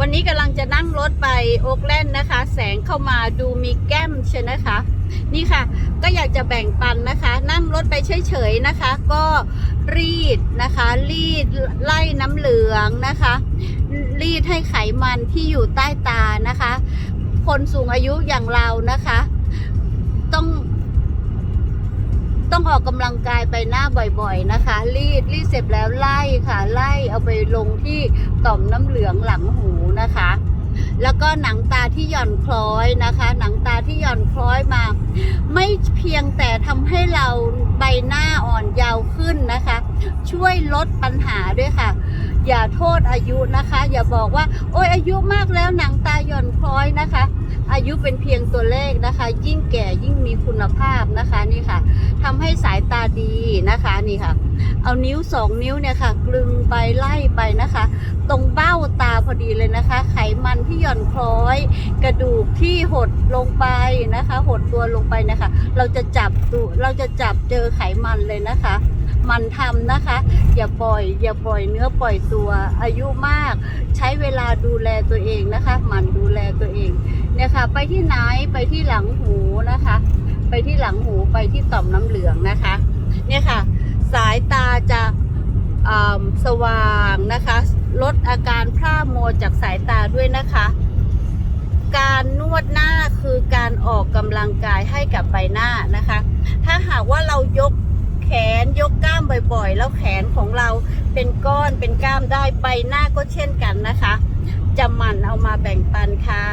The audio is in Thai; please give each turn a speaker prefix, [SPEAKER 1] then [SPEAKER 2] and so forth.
[SPEAKER 1] วันนี้กำลังจะนั่งรถไปโอ๊กแลนด์นะคะ แสงเข้ามาดูมีแก้มใช่นะคะ นี่ค่ะ ก็อยากจะแบ่งปันนะคะ นั่งรถไปเฉยๆนะคะ ก็รีดนะคะ รีดไล่น้ำเหลืองนะคะ รีดให้ไขมันที่อยู่ใต้ตานะคะ คนสูงอายุอย่างเรานะคะ ต้อง ต้องออกกำลังกายไปหน้าบ่อยๆนะคะ รีดรีดเสร็จแล้วไล่ค่ะ ไล่เอาไปลงที่ต่อมน้ำเหลืองหลังหูนะคะ แล้วก็หนังตาที่หย่อนคล้อยนะคะ หนังตาที่หย่อนคล้อยมา ไม่เพียงแต่ทำให้เราใบหน้าอ่อนยาวขึ้นนะคะ ช่วยลดปัญหาด้วยค่ะ อย่าโทษอายุนะคะ อย่าบอกว่า โอ้ยอายุมากแล้วหนังตาหย่อนคล้อยนะคะ อายุเป็นเพียงตัวเลขนะคะ ยิ่งแก่ยิ่งมีคุณภาพนะคะนี่ค่ะทำให้สายตา ดีนะคะนี่ค่ะ เอานิ้วสองนิ้วเนี่ยค่ะ กลึงไปไล่ไปนะคะ ตรงเบ้าตาพอดีเลยนะคะ ไขมันที่หย่อนคล้อย กระดูกที่หดลงไปนะคะ หดตัวลงไปนะคะ เราจะจับดูเราจะจับเจอไขมันเลยนะคะมันทำนะคะ อย่าปล่อย อย่าปล่อยเนื้อปล่อยตัวอายุมาก ใช้เวลาดูแลตัวเองนะคะ มันดูแลตัวเองเนี่ยค่ะ ไปที่ไหนไปที่หลังหูนะคะ ไปที่หลังหูไปที่ต่อมน้ำเหลืองนะคะ เนี่ยค่ะ สายตาจะสว่างนะคะ ลดอาการพร่ามัวจากสายตาด้วยนะคะ การนวดหน้าคือการออกกำลังกายให้กับใบหน้านะคะ ถ้าหากว่าเรายกแขนยกกล้ามบ่อยๆ แล้วแขนของเราเป็นก้อนเป็นกล้ามได้ใบหน้าก็เช่นกันนะคะ จะหมั่นเอามาแบ่งปันค่ะ